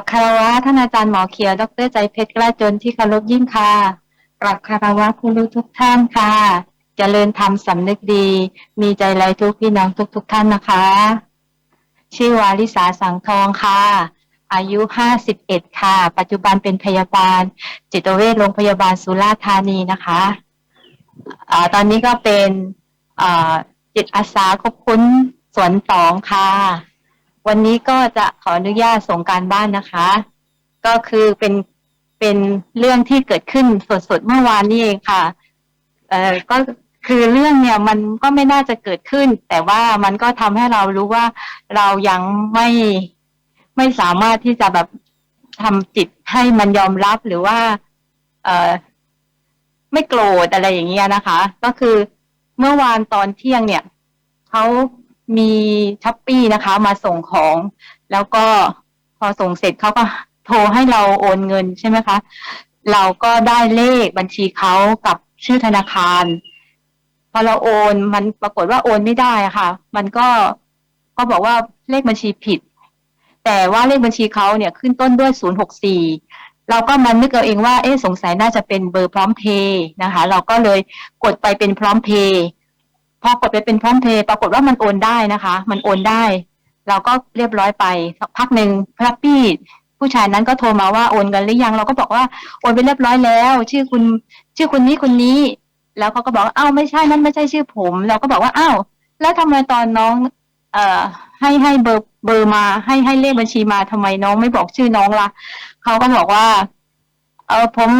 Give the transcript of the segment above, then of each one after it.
บคารวะท่านอาจารย์หมอเขียว ดรใจเพชรกล้าจนที่เคารพยิ่งค่ะกราบคารวะคุณรู้ทุกท่านค่ะจเจริญธรรมสำนึกดี มีใจไรทุกพี่น้องทุกทุกท่านนะคะ ชื่อวาลิสาสังทองค่ะ อายุห้าสิบเอ็ดค่ะ ปัจจุบันเป็นพยาบาล จิตเวชโรงพยาบาลสุราษฎร์ธานีนะคะอตอนนี้ก็เป็นจิตอาสาคบคุ้นสวนสองค่ะ วันนี้ก็จะขออนุญาตส่งการบ้านนะคะ ก็คือเป็นเป็นเรื่องที่เกิดขึ้นสดๆเมื่อวานนี้เองค่ะเอ่อก็คือเรื่องเนี่ยมันก็ไม่น่าจะเกิดขึ้น แต่ว่ามันก็ทำให้เรารู้ว่าเรายังไม่ไม่สามารถที่จะแบบทำจิตให้มันยอมรับหรือว่า เอ่อไม่โกรธอะไรอย่างเงี้ยนะคะ ก็คือเมื่อวานตอนเที่ยงเนี่ยเขา มีช้อปปี้นะคะมาส่งของ แล้วก็พอส่งเสร็จเขาก็โทรให้เราโอนเงินใช่ไหมคะ เราก็ได้เลขบัญชีเขากับชื่อธนาคาร พอเราโอนมันปรากฏว่าโอนไม่ได้ะค่ะ มันก็ก็บอกว่าเลขบัญชีผิด แต่ว่าเลขบัญชีเขาเนี่ยขึ้นต้นด้วยศูนย์หกสี่เราก็มันนึกเอาเองว่า เอ๊ะสงสัยน่าจะเป็นเบอร์พร้อมเพย์นะคะ เราก็เลยกดไปเป็นพร้อมเพย์ พอกดไปเป็นพร้อมเพย์ปรากฏว่ามันโอนได้นะคะ มันโอนได้ เราก็เรียบร้อยไปสักพักหนึ่งพระพี่ผู้ชายนั้นก็โทรมาว่าโอนกันหรือยัง เราก็บอกว่าโอนไปเรียบร้อยแล้ว ชื่อคุณชื่อคนนี้คนนี้ แล้วเขาก็บอกอ้าวไม่ใช่นั่นไม่ใช่ชื่อผม เราก็บอกว่าอ้าวแล้วทำไมตอนน้อง เอ่อให้ให้เบอร์เบอร์มาให้ให้เลขบัญชีมาทำไมน้องไม่บอกชื่อน้องละ่ะเขาก็บอกว่า เออผม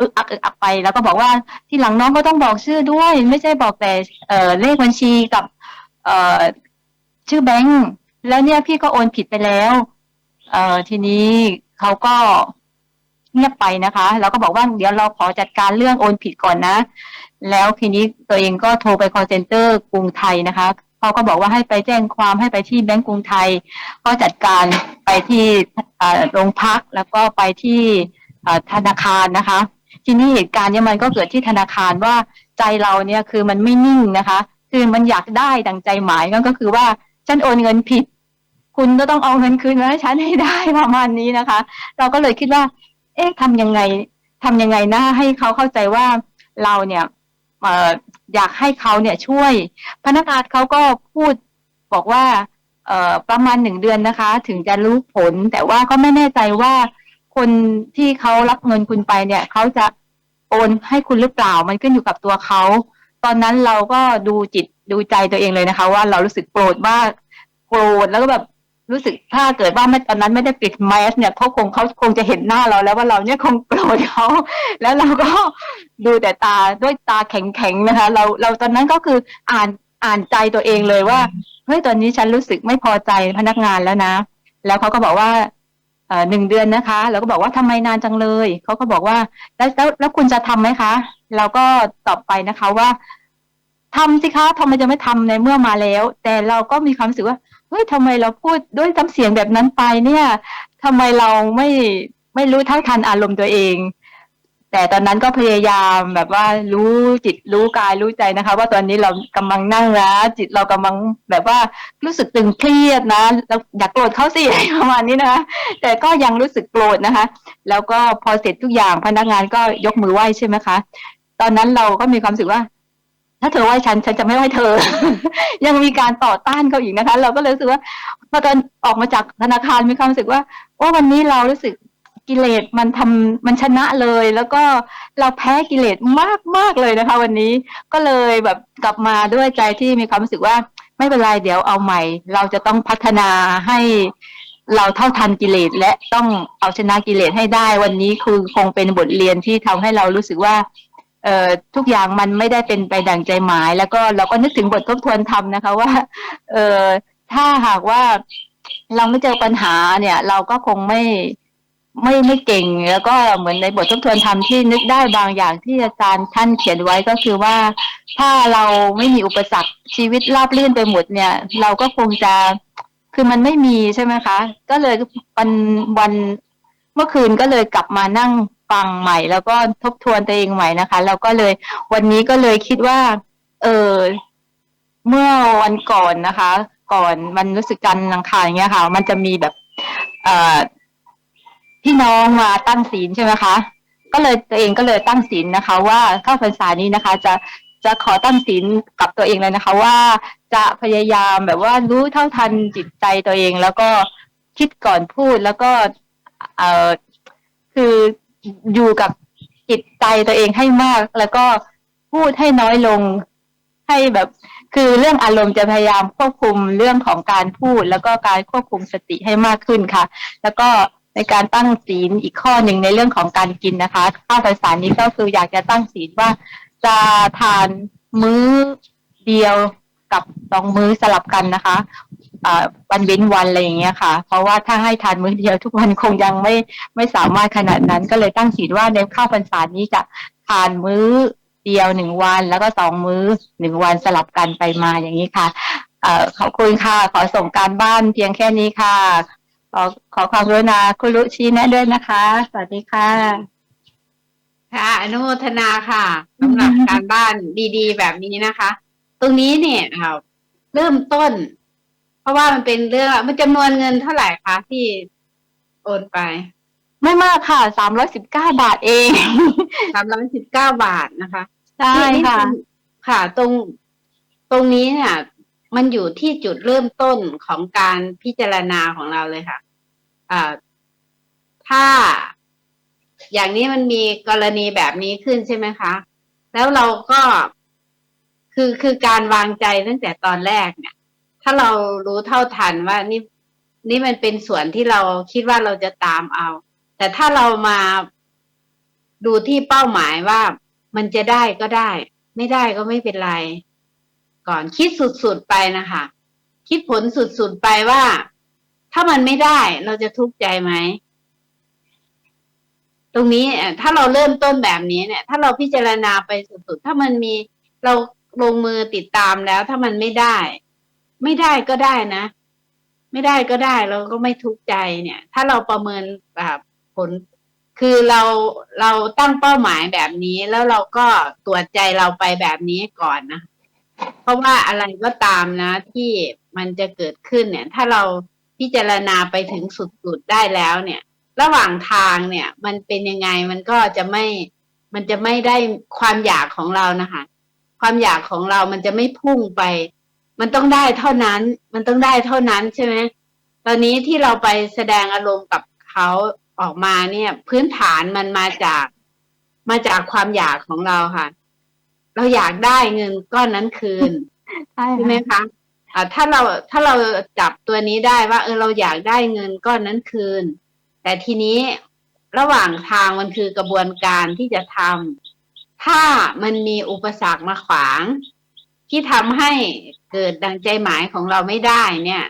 อึกอักอึกอักไป แล้วก็บอกว่าทีหลังน้องก็ต้องบอกชื่อด้วย ไม่ใช่บอกแต่เอ่อเลขบัญชีกับ เอ่อชื่อแบงค์แล้วเนี่ยพี่ก็โอนผิดไปแล้ว เอ่อทีนี้เขาก็เงียบไปนะคะ แล้วก็บอกว่าเดี๋ยวเราขอจัดการเรื่องโอนผิดก่อนนะ แล้วทีนี้ตัวเองก็โทรไป call center กรุงไทยนะคะ เขาก็บอกว่าให้ไปแจ้งความให้ไปที่แบงก์กรุงไทย ก็จัดการไปที่โรงพักแล้วก็ไปที่ธนาคารนะคะ ทีนี้เหตุการณ์เนี้ยมันก็เกิดที่ธนาคารว่าใจเราเนี่ยคือมันไม่นิ่งนะคะ คือมันอยากได้ดังใจหมายก็คือว่าฉันโอนเงินผิด คุณก็ต้องเอาเงินคืนมาให้ฉันให้ได้ประมาณนี้นะคะ เราก็เลยคิดว่า เอ๊ะทำยังไงทำยังไงนะให้เขาเข้าใจว่าเราเนี่ยเออยากให้เขาเนี่ยช่วย พนักงานเขาก็พูดบอกว่าเออประมาณหนึ่งเดือนนะคะ ถึงจะรู้ผลแต่ว่าก็ไม่แน่ใจว่า คนที่เขารับเงินคุณไปเนี่ยเขาจะโอนให้คุณหรือเปล่า มันขึ้นอยู่กับตัวเขา ตอนนั้นเราก็ดูจิตดูใจตัวเองเลยนะคะ ว่าเรารู้สึกโกรธมากโกรธแล้วก็แบบรู้สึกถ้าเกิดว่าไม่ตอนนั้นไม่ได้ปิดแมสเนี่ยเขาคงเขาคงจะเห็นหน้าเราแล้วว่าเราเนี่ยคงโกรธเขาแล้วเราก็ดูแต่ตาด้วยตาแข็งๆนะคะ เราเราตอนนั้นก็คืออ่านอ่านใจตัวเองเลยว่าเฮ้ยตอนนี้ฉันรู้สึกไม่พอใจพนักงานแล้วนะ แล้วเขาก็บอกว่า หนึ่งเดือนนะคะเราก็บอกว่าทำไมนานจังเลยเขาก็บอกว่า แล้วแล้วแล้วคุณจะทํำไหมคะ เราก็ตอบไปนะคะว่าทำสิคะทำไมจะไม่ทำในเมื่อมาแล้ว แต่เราก็มีความรู้สึกว่าเฮ้ยทำไมเราพูดด้วยน้ำเสียงแบบนั้นไปเนี่ยทำไมเราไม่ไม่รู้เท่าทันอารมณ์ตัวเอง แต่ตอนนั้นก็พยายามแบบว่ารู้จิตรู้กายรู้ใจนะคะ ว่าตอนนี้เรากำลังนั่งนะจิตเรากำลังแบบว่ารู้สึกตึงเครียดนะเราอยากโกรธเขาสิประมาณนี้นะคะแต่ก็ยังรู้สึกโกรธนะคะ แล้วก็พอเสร็จทุกอย่างพนักงานก็ยกมือไหว้ใช่ไหมคะ ตอนนั้นเราก็มีความรู้สึกว่า ถ้าเธอไหว้ฉันฉันจะไม่ไหว้เธอ ยังมีการต่อต้านเขาอีกนะคะ เราก็เลยรู้สึกว่าพอตอนออกมาจากธนาคารมีความรู้สึกว่าว่าวันนี้เรารู้สึก กิเลสมันทำมันชนะเลย แล้วก็เราแพ้กิเลสมากมากเลยนะคะ วันนี้ก็เลยแบบกลับมาด้วยใจที่มีความรู้สึกว่า ไม่เป็นไรเดี๋ยวเอาใหม่ เราจะต้องพัฒนาให้เราเท่าทันกิเลสและต้องเอาชนะกิเลสให้ได้ วันนี้คือคงเป็นบทเรียนที่ทำให้เรารู้สึกว่าเอ่อทุกอย่างมันไม่ได้เป็นไปดังใจหมาย แล้วก็เราก็นึกถึงบททบทวนธรรมนะคะว่า เอ่อถ้าหากว่าเราไม่เจอปัญหาเนี่ย เราก็คงไม่ ไม่ไม่เก่ง แล้วก็เหมือนในบททบทวนธรรมที่นึกได้บางอย่างที่อาจารย์ท่านเขียนไว้ก็คือว่า ถ้าเราไม่มีอุปสรรคชีวิตราบรื่นไปหมดเนี่ย เราก็คงจะคือมันไม่มีใช่ไหมคะ ก็เลยวันวันเมื่อคืนก็เลยกลับมานั่งฟังใหม่ แล้วก็ทบทวนตัวเองใหม่นะคะ แล้วก็เลยวันนี้ก็เลยคิดว่า เออเมื่อวันก่อนนะคะ ก่อนมันรู้สึกกันลังคาอย่างเงี้ยค่ะ มันจะมีแบบ เอ่อ พี่น้องมาตั้งศีลใช่ไหมคะ ก็เลยตัวเองก็เลยตั้งศีลนะคะ ว่าเข้าพรรษานี้นะคะ จะจะขอตั้งศีลกับตัวเองเลยนะคะ ว่าจะพยายามแบบว่ารู้เท่าทันจิตใจตัวเอง แล้วก็คิดก่อนพูดแล้วก็เออคืออยู่กับจิตใจตัวเองให้มาก แล้วก็พูดให้น้อยลงให้แบบ คือเรื่องอารมณ์จะพยายามควบคุมเรื่องของการพูด แล้วก็การควบคุมสติให้มากขึ้นค่ะ แล้วก็ ในการตั้งศีลอีกข้อหนึ่งในเรื่องของการกินนะคะข้าวภาษานี้ก็คืออยากจะตั้งศีลว่าจะทานมื้อเดียวกับสองมื้อสลับกันนะคะวันเว้นวันอะไรอย่างเงี้ยค่ะ เพราะว่าถ้าให้ทานมื้อเดียวทุกวันคงยังไม่ไม่สามารถขนาดนั้น ก็เลยตั้งศีลว่าในข้าวพรรษานี้จะทานมื้อเดียวหนึ่งวันแล้วก็สองมื้อหนึ่งวันสลับกันไปมาอย่างนี้ค่ะ เอ่อขอบคุณค่ะ ขอส่งการบ้านเพียงแค่นี้ค่ะ ขอขอความกรุณาคุณรุชี้แนะด้วยนะคะ สวัสดีค่ะ ค่ะอนุโมทนาค่ะสำหรับการบ้านดีๆ แบบนี้นะคะ ตรงนี้เนี่ยอ่าเริ่มต้น เพราะว่ามันเป็นเรื่องมันจำนวนเงินเท่าไหร่คะที่โอนไป ไม่มากค่ะสามร้อยสิบเก้าบาทเองสามร้อยสิบเก้าบาทนะคะใช่นี่ค่ะนี่ค่ะ ตรงตรงนี้เนี่ย มันอยู่ที่จุดเริ่มต้นของการพิจารณาของเราเลยค่ะอ่าถ้าอย่างนี้มันมีกรณีแบบนี้ขึ้นใช่ไหมคะ แล้วเราก็คือคือการวางใจตั้งแต่ตอนแรกเนี่ย ถ้าเรารู้เท่าทันว่านี่นี่มันเป็นส่วนที่เราคิดว่าเราจะตามเอา แต่ถ้าเรามาดูที่เป้าหมายว่ามันจะได้ก็ได้ ไม่ได้ก็ไม่เป็นไร ก่อน คิดสุดๆไปนะคะ คิดผลสุดๆไปว่า ถ้ามันไม่ได้เราจะทุกข์ใจไหมตรงนี้ถ้าเราเริ่มต้นแบบนี้เนี่ย ถ้าเราพิจารณาไปสุดๆถ้ามันมีเราลงมือติดตามแล้ว ถ้ามันไม่ได้ ไม่ได้ก็ได้นะ ไม่ได้ก็ได้เราก็ไม่ทุกข์ใจเนี่ย ถ้าเราประเมินแบบผลคือเราเราตั้งเป้าหมายแบบนี้แล้วเราก็ตรวจใจเราไปแบบนี้ก่อนนะ เพราะว่าอะไรก็ตามนะ ที่มันจะเกิดขึ้นเนี่ย ถ้าเราพิจารณาไปถึงสุดๆได้แล้วเนี่ย ระหว่างทางเนี่ย มันเป็นยังไงมันก็จะไม่ มันจะไม่ได้ความอยากของเรานะคะ ความอยากของเรามันจะไม่พุ่งไป มันต้องได้เท่านั้น มันต้องได้เท่านั้นใช่ไหมตอนนี้ที่เราไปแสดงอารมณ์กับเขาออกมาเนี่ย พื้นฐานมันมาจากมาจากความอยากของเราค่ะ เราอยากได้เงินก้อนนั้นคืนใช่ใช่ไหมค่ะคะอ่าถ้าเราถ้าเราจับตัวนี้ได้ว่า เออเราอยากได้เงินก้อนนั้นคืน แต่ทีนี้ระหว่างทางมันคือกระบวนการที่จะทำถ้ามันมีอุปสรรคมาขวาง ที่ทำให้เกิดดังใจหมายของเราไม่ได้เนี่ย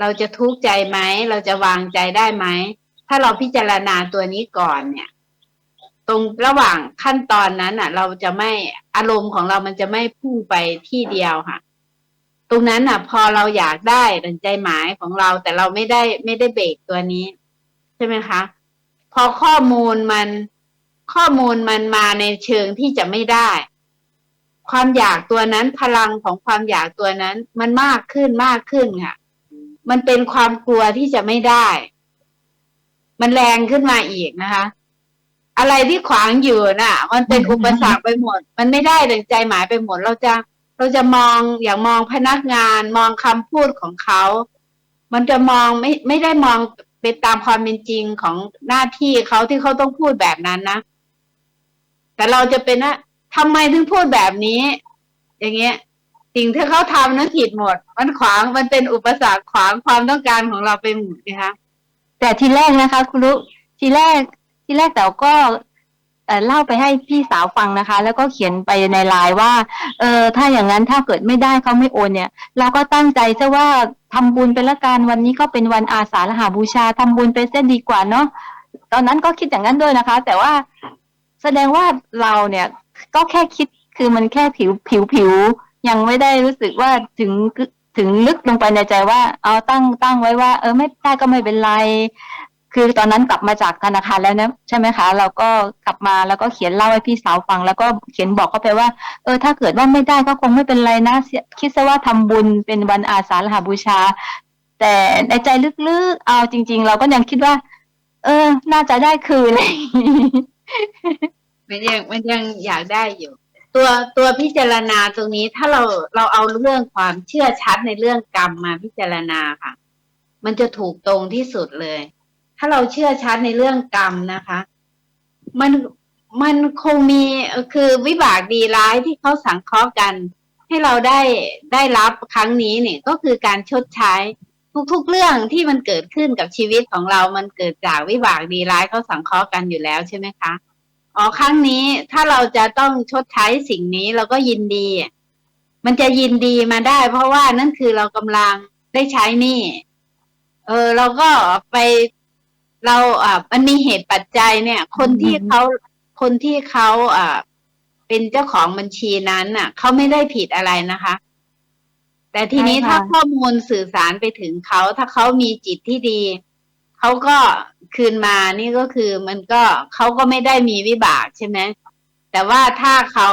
เราจะทุกข์ใจไหม เราจะวางใจได้ไหม ถ้าเราพิจารณาตัวนี้ก่อนเนี่ยต รงระหว่างขั้นตอนนั้นอะ เราจะไม่อารมณ์ของเรามันจะไม่พุ่งไปที่เดียวค่ะ ตรงนั้นอะ พอเราอยากได้ดังใจหมายของเรา แต่เราไม่ได้ไม่ได้เบรกตัวนี้ ใช่ไหมคะ พอข้อมูลมันข้อมูลมันมาในเชิงที่จะไม่ได้ ความอยากตัวนั้นพลังของความอยากตัวนั้น มันมากขึ้นมากขึ้นค่ะ มันเป็นความกลัวที่จะไม่ได้ มันแรงขึ้นมาอีกนะคะ อะไรที่ขวางอยู่น่ะ มันเป็นอุปสรรคไปหมด มันไม่ได้ดังใจหมายไปหมด เราจะเราจะมองอย่างมองพนักงานมองคำพูดของเขา มันจะมองไม่ไม่ได้มองเป็นตามความเป็นจริงของหน้าที่เขาที่เขาต้องพูดแบบนั้นนะ แต่เราจะเป็นว่าทำไมถึงพูดแบบนี้ อย่างเงี้ย สิ่งที่เขาทำนั้นผิดหมด มันขวางมันเป็นอุปสรรคขวางความต้องการของเราไปหมดนะคะแต่ทีแรกนะคะ คุณรุทีแรก ที่แรกแต่ก็เอ่อเล่าไปให้พี่สาวฟังนะคะ แล้วก็เขียนไปในไลน์ว่า เออถ้าอย่างนั้นถ้าเกิดไม่ได้เขาไม่โอนเนี่ย เราก็ตั้งใจซะว่าทำบุญเป็นละกันวันนี้ก็เป็นวันอาสาฬหาบูชาทำบุญไปเส้นดีกว่าเนาะตอนนั้นก็คิดอย่างนั้นด้วยนะคะ แต่ว่าแสดงว่าเราเนี่ยก็แค่คิดคือมันแค่ผิวผิวผิวยังไม่ได้รู้สึกว่าถึงถึงลึกลงไปในใจว่า เอาตั้งตั้งไว้ว่า เออไม่ได้ก็ไม่เป็นไร คือตอนนั้นกลับมาจากธนาคารแล้วนะใช่ไหมคะ เราก็กลับมาแล้วก็เขียนเล่าให้พี่สาวฟัง แล้วก็เขียนบอกเขาไปว่า เออถ้าเกิดว่าไม่ได้ก็คงไม่เป็นไรนะคิดซะว่าทำบุญเป็นวันอาสาฬหบูชา แต่ในใจลึกๆเอาจริง ๆ เราก็ยังคิดว่า เออ น่าจะได้คืนอะไรอย่างงี้มันยังมันยังอยากได้อยู่ ตัวตัวพิจารณาตรงนี้ถ้าเราเราเอาเรื่องความเชื่อชัดในเรื่องกรรมมาพิจารณาค่ะ มันจะถูกตรงที่สุดเลย ถ้าเราเชื่อชัดในเรื่องกรรมนะคะ มันมันคงมีคือวิบากดีร้ายที่เขาสังเคราะห์กัน ให้เราได้ได้รับครั้งนี้เนี่ยก็คือการชดใช้ทุกๆเรื่องที่มันเกิดขึ้นกับชีวิตของเรา มันเกิดจากวิบากดีร้ายเขาสังเคราะห์กันอยู่แล้วใช่ไหมคะอ๋อครั้งนี้ถ้าเราจะต้องชดใช้สิ่งนี้เราก็ยินดี มันจะยินดีมาได้ เพราะว่านั่นคือเรากำลังได้ใช้นี่ เออ เราก็ไป เราอ่ามันมีเหตุปัจจัยเนี่ย คนที่เขาคนที่เขาอ่าเป็นเจ้าของบัญชีนั้นน่ะเขาไม่ได้ผิดอะไรนะคะ แต่ทีนี้ใช่ค่ะ ถ้าข้อมูลสื่อสารไปถึงเขาถ้าเขามีจิตที่ดีเขาก็คืนมานี่ก็คือมันก็เขาก็ไม่ได้มีวิบากใช่ไหมแต่ว่าถ้าเขา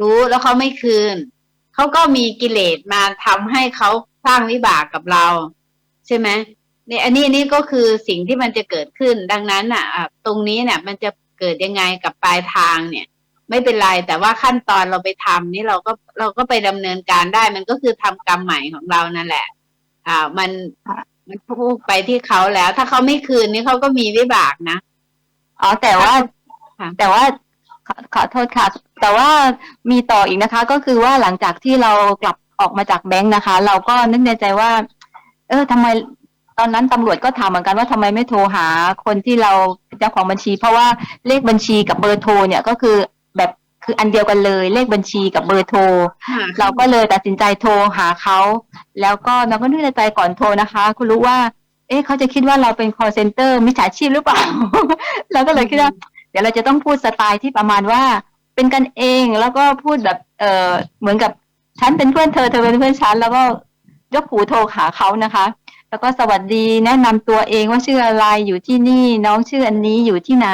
รู้แล้วเขาไม่คืนเขาก็มีกิเลสมาทำให้เขาสร้างวิบากกับเรา ใช่ไหม นี่อันนี้อันนี่ก็คือสิ่งที่มันจะเกิดขึ้น ดังนั้นอะอะ ตรงนี้เนี่ยมันจะเกิดยังไงกับปลายทางเนี่ย ไม่เป็นไรแต่ว่าขั้นตอนเราไปทำนี่เราก็เราก็ไปดำเนินการได้ มันก็คือทำกรรมใหม่ของเรานั่นแหละ อ่า มันมันพูดไปที่เขาแล้ว ถ้าเขาไม่คืนนี่เขาก็มีวิบากนะอ๋อแต่ว่าค่ะแต่ว่าขอขอโทษค่ะ แต่ว่ามีต่ออีกนะคะ ก็คือว่าหลังจากที่เรากลับออกมาจากแบงค์นะคะ เราก็นึกในใจว่า เออทำไม ตอนนั้นตำรวจก็ถามเหมือนกันว่าทำไมไม่โทรหาคนที่เราเป็นเจ้าของบัญชี เพราะว่าเลขบัญชีกับเบอร์โทรเนี่ยก็คือแบบคืออันเดียวกันเลยเลขบัญชีกับเบอร์โทร เราก็เลยตัดสินใจโทรหาเขา แล้วก็เราก็นึกในใจก่อนโทรนะคะ คุณรู้ว่า เอ๊ะเขาจะคิดว่าเราเป็น call center มิจฉาชีพหรือเปล่า เราก็เลยคิดว่า เดี๋ยวเราจะต้องพูดสไตล์ที่ประมาณว่า เป็นกันเองแล้วก็พูดแบบเออเหมือนกับฉันเป็นเพื่อนเธอเธอเป็นเพื่อนฉันแล้วก็ยกหูโทรหาเขานะคะ แล้วก็สวัสดีแนะนำตัวเองว่าชื่ออะไรอยู่ที่นี่น้องชื่ออันนี้อยู่ที่ไหน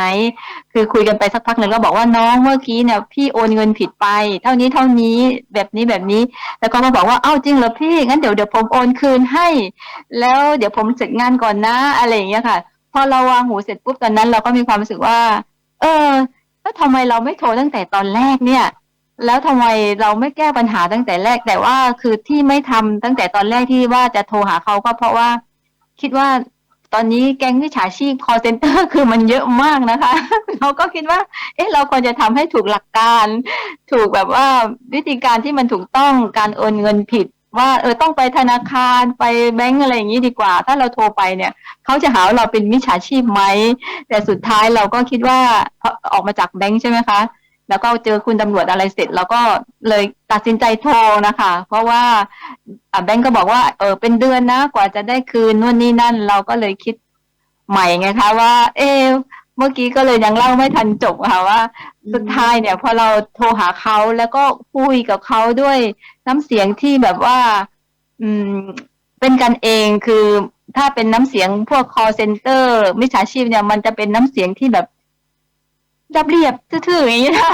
คือคุยกันไปสักพักหนึ่งก็บอกว่าน้องเมื่อกี้เนี่ยพี่โอนเงินผิดไป เท่านี้เท่านี้แบบนี้แบบนี้ แล้วก็มาบอกว่าเอ้าจริงเหรอพี่งั้นเดี๋ยวเดี๋ยวผมโอนคืนให้ แล้วเดี๋ยวผมเสร็จงานก่อนนะอะไรอย่างเงี้ยค่ะ พอเราวางหูเสร็จปุ๊บตอนนั้น เราก็มีความรู้สึกว่า เออแล้วทำไมเราไม่โทรตั้งแต่ตอนแรกเนี่ย แล้วทำไมเราไม่แก้ปัญหาตั้งแต่แรก แต่ว่าคือที่ไม่ทำตั้งแต่ตอนแรกที่ว่าจะโทรหาเขาก็เพราะว่า คิดว่าตอนนี้แก๊งวิชาชีพ call center คือมันเยอะมากนะคะ เราก็คิดว่า เอ๊ะ เราควรจะทำให้ถูกหลักการ ถูกแบบว่าวิธีการที่มันถูกต้องการโอนเงินผิด ว่าเออต้องไปธนาคารไปแบงก์อะไรอย่างนี้ดีกว่า ถ้าเราโทรไปเนี่ย เขาจะหาว่าเราเป็นมิจฉาชีพไหมแต่สุดท้ายเราก็คิดว่าออกมาจากแบงก์ใช่ไหมคะ แล้วก็เจอคุณตำรวจอะไรเสร็จแล้วก็เลยตัดสินใจโทรนะคะ เพราะว่าแบงก์ก็บอกว่าเออเป็นเดือนนะ กว่าจะได้คืนนู่นนี่นั่น เราก็เลยคิดใหม่ไงคะว่า เออเมื่อกี้ก็เลยยังเล่าไม่ทันจบค่ะว่า สุดท้ายเนี่ยพอเราโทรหาเขาแล้วก็คุยกับเขาด้วยน้ำเสียงที่แบบว่า อืม เป็นกันเองคือถ้าเป็นน้ำเสียงพวก call center มิจฉาชีพเนี่ยมันจะเป็นน้ำเสียงที่แบบ เรียบทื่อๆอย่างนี้นะ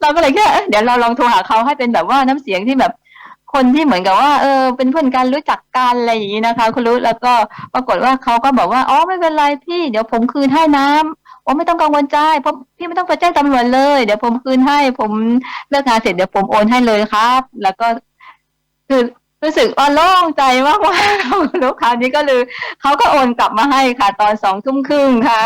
เราก็เลยแค่เดี๋ยวเราลองโทรหาเขาให้เป็นแบบว่าน้ำเสียงที่แบบคนที่เหมือนกับว่าเออเป็นเพื่อนกันรู้จักกันอะไรอย่างนี้นะคะ คุณรู้แล้วก็ปรากฏว่าเขาก็บอกว่าอ๋อไม่เป็นไรพี่เดี๋ยวผมคืนให้น้ำโอ้ไม่ต้องกังวลใจเพราะพี่ไม่ต้องไปแจ้งตำรวจเลย เดี๋ยวผมคืนให้ ผมเลิกงานเสร็จเดี๋ยวผมโอนให้เลยครับ แล้วก็คือรู้สึกว่าโล่งใจมากว่าลูกค้านี้ก็เลยเขาก็โอนกลับมาให้ค่ะ ตอนสองทุ่มครึ่งค่ะ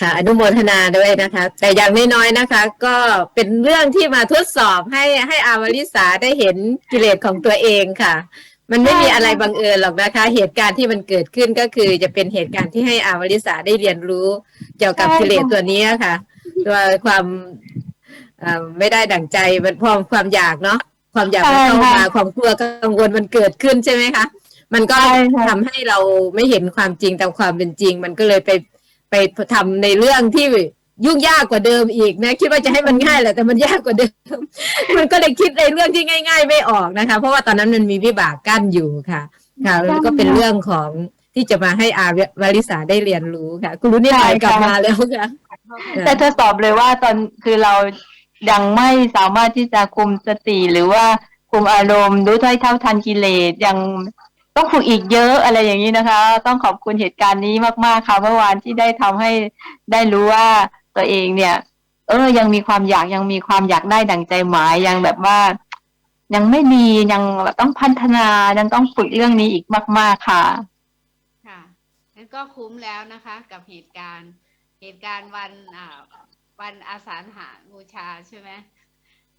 ค่ะ อนุโมทนาด้วยนะคะ แต่อย่างน้อยๆนะคะ ก็เป็นเรื่องที่มาทดสอบให้ให้อาวริสาได้เห็นกิเลสของตัวเองค่ะ มันไม่มีอะไรบังเอิญหรอกนะคะ เหตุการณ์ที่มันเกิดขึ้นก็คือจะเป็นเหตุการณ์ที่ให้อาวริสาได้เรียนรู้ เกี่ยวกับใช่ค่ะกิเลสตัวนี้ค่ะ ตัวความเอ่อไม่ได้ดั่งใจมันพอความอยากเนาะความอยากมันเข้ามาความกลัวกังวลมันเกิดขึ้นใช่ไหมคะ มันก็ใช่ค่ะทำให้เราไม่เห็นความจริงตามความเป็นจริง มันก็เลยไปไปทำในเรื่องที่ยุ่งยากกว่าเดิมอีกนะคิดว่าจะให้มันง่ายแหละแต่มันยากกว่าเดิม มันก็เลยคิดในเรื่องที่ง่าย ๆ ไม่ออกนะคะ เพราะว่าตอนนั้นมันมีวิบากกั้นอยู่ค่ะ ค่ะแล้วก็เป็นเรื่องของที่จะมาให้อาวาริสาได้เรียนรู้ค่ะคุณรู้นี่ใช่ไปกลับค่ะมาแล้วค่ะแต่ทดสอบเลยว่าตอนคือเรายังไม่สามารถที่จะคุมสติหรือว่าคุมอารมณ์รู้ถ้อยเท่าทันกิเลสยัง ต้องฝึกอีกเยอะอะไรอย่างนี้นะคะ ต้องขอบคุณเหตุการณ์นี้มากๆค่ะเมื่อวานที่ได้ทำให้ได้รู้ว่าตัวเองเนี่ย เออ ยังมีความอยากยังมีความอยากได้ดั่งใจหมายยังแบบว่า ยังไม่มียังต้องพัฒนายังต้องฝึกเรื่องนี้อีกมาก ๆค่ะ ค่ะนั่นก็คุ้มแล้วนะคะ กับเหตุการณ์เหตุการณ์วันอ่าวันอาสาฬหาบูชาใช่ไหม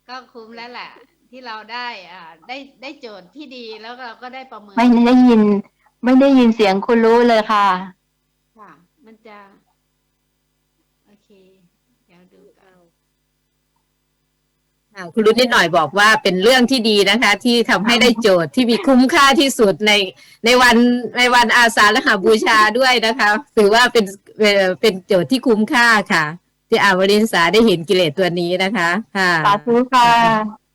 ก็คุ้มแล้วแหละ ที่เราได้อ่าได้ได้โจทย์ที่ดีแล้วเราก็ได้ประเมินไม่ได้ยิน ไม่ได้ยินเสียงคุณรู้เลยค่ะ ค่ะ มันจะ โอเค เดี๋ยวดูกันอ่าคุณรุ่นนิดหน่อยบอกว่าเป็นเรื่องที่ดีนะคะ ที่ทำให้ได้โจทย์ที่มีคุ้มค่าที่สุดในในวันในวันอาสาฬหบูชาด้วยนะคะ ถือว่าเป็นเอ่อเป็นโจทย์ที่คุ้มค่าค่ะ ที่อาวรินสาได้เห็นกิเลสตัวนี้นะคะค่ะ สาธุค่ะ